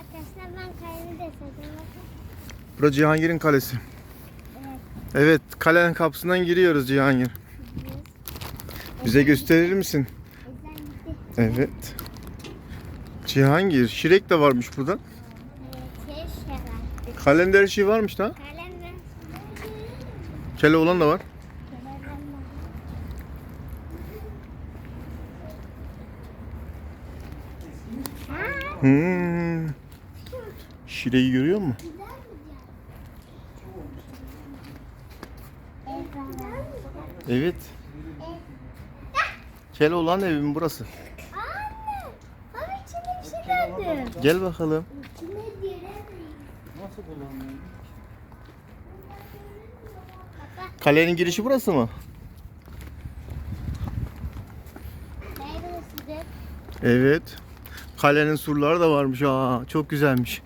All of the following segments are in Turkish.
arkadaşlar ben kayını da seçtim. Burası Cihangir'in kalesi. Evet. Evet kalenin kapısından giriyoruz Cihangir. Bize gösterir misin? Evet. Cihangir. Şirek de varmış burada. Şey. Kalenin her şey varmış ve Kele olan da var. Hmm. Şireyi görüyor musun? Evet. Kele olan evim burası. Gel bakalım. Kalenin girişi burası mı? Evet. Kalenin surları da varmış. Aa, çok güzelmiş.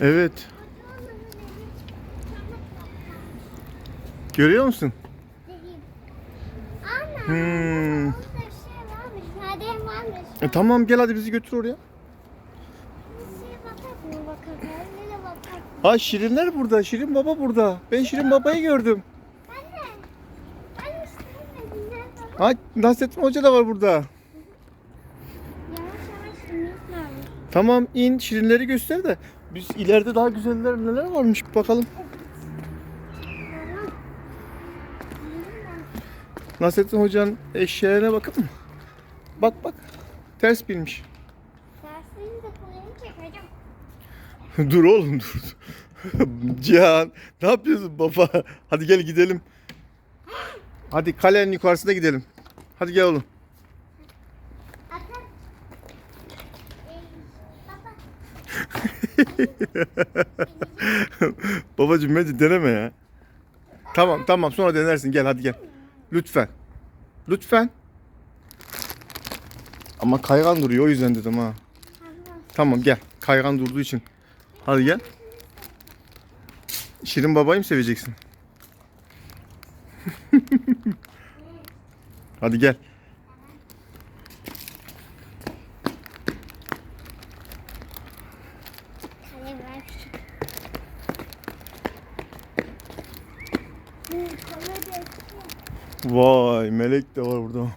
Evet. Görüyor musun? Hmm. E, tamam gel hadi bizi götür oraya. Aa Şirinler burada. Şirin baba burada. Ben Şirin babayı gördüm. Ha Nasrettin Hoca da var burada. Tamam in Şirinleri göster de. Biz ileride daha güzeller neler varmış bir bakalım. Nasrettin Hoca'nın eşeğine bakın mı? Bak bak. Ters binmiş. Dur oğlum dur. Cihan ne yapıyorsun baba? Hadi gel gidelim. Hadi kalenin yukarısına gidelim. Hadi gel oğlum. Babacım bence deneme ya. Tamam tamam sonra denersin gel hadi gel. Lütfen. Lütfen. Ama kaygan duruyor o yüzden dedim ha. Tamam. Gel. Kaygan durduğu için. Hadi gel. Şirin babayı mı seveceksin? hadi gel. Vay melek de var burada.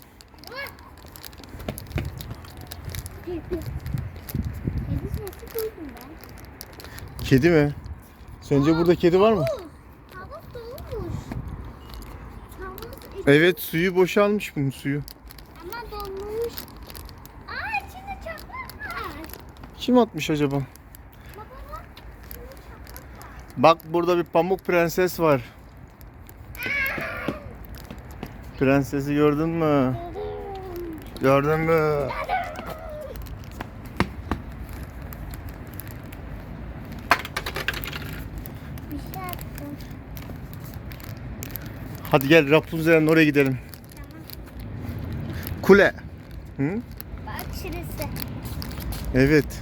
Kedi mi? Sence burada kedi var mı? Evet suyu boşalmış bunun suyu. ama dolmuş. Aa içinde çakmak var. Kim atmış acaba? Bak burada bir pamuk prenses var. Prensesi gördün mü? Gördün mü? Hadi gel Rapunzel'in oraya gidelim. Tamam. Kule. Hı? Bak şurası. Evet.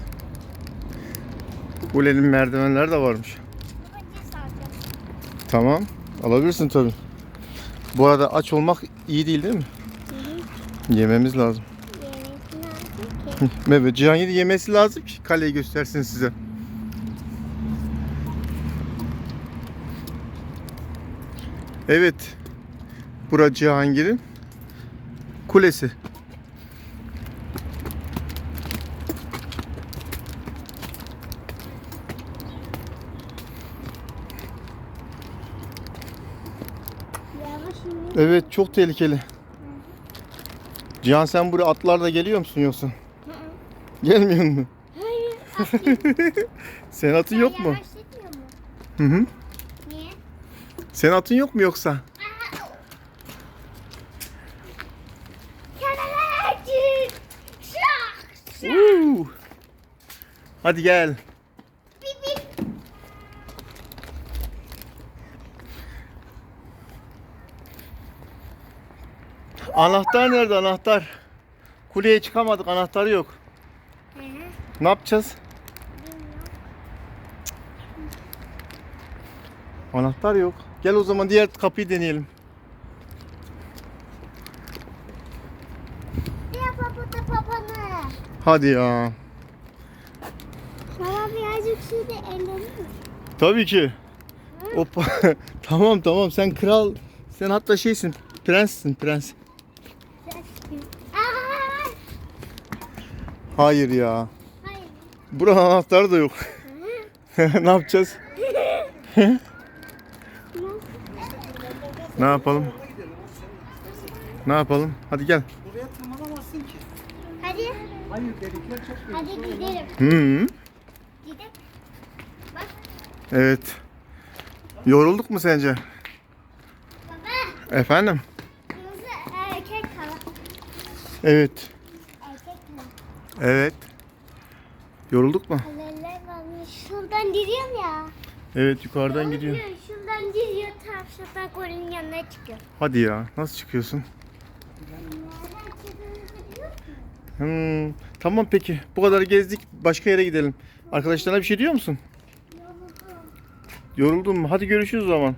Kulenin merdivenleri de varmış. Tamam. Alabilirsin tabii. Bu arada aç olmak iyi değil değil mi? Yememiz lazım. Yemekini aldım ki. Evet, Cihangir yemesi lazım ki kaleyi göstersin size. Evet. Bura Cihangir'in kulesi. Evet, çok tehlikeli. Cihan sen buraya atlarla geliyor musun yoksa? Gelmiyor mu? Hayır. Senin atın yok mu? Yavaşlatmıyor mu? Hı hı. Niye? Senin atın yok mu yoksa? Şak. Uuu. Hadi gel. Anahtar nerede anahtar? Kuleye çıkamadık anahtarı yok. Hı hı. Ne yapacağız? Bilmiyorum. Anahtar yok. Gel o zaman diğer kapıyı deneyelim. Diğer papa da papanı. Hadi ya. Baba birazcık ellenir mi? Tabii ki. Hoppa. tamam tamam sen kral. Sen hatta şeysin. Prenssin prens. Aa, Hayır ya. hayır. Buranın anahtarı da yok. ne yapacağız? ne yapalım? Ne yapalım? Hadi gel. Buraya tırmanamazsın ki. Hadi. Hayır delikler çok. Hadi gidelim. Hı, Gidelim. Bak evet. Yorulduk mu sence? baba. Efendim? Kırmızı erkek kala. Evet. Evet. Yorulduk mu? Kaleler varmış. Şuradan gidiyorum ya. Evet yukarıdan gidiyor. Olmuyor, Şuradan gidiyor. Tam şuradan golün yanına çıkıyor. Hadi ya. Nasıl çıkıyorsun? Nereden çıktığını biliyor musun? Hmm, tamam peki. Bu kadar gezdik. Başka yere gidelim. Arkadaşlarına bir şey diyor musun? Yoruldum. Yoruldun mu? Hadi görüşürüz o zaman.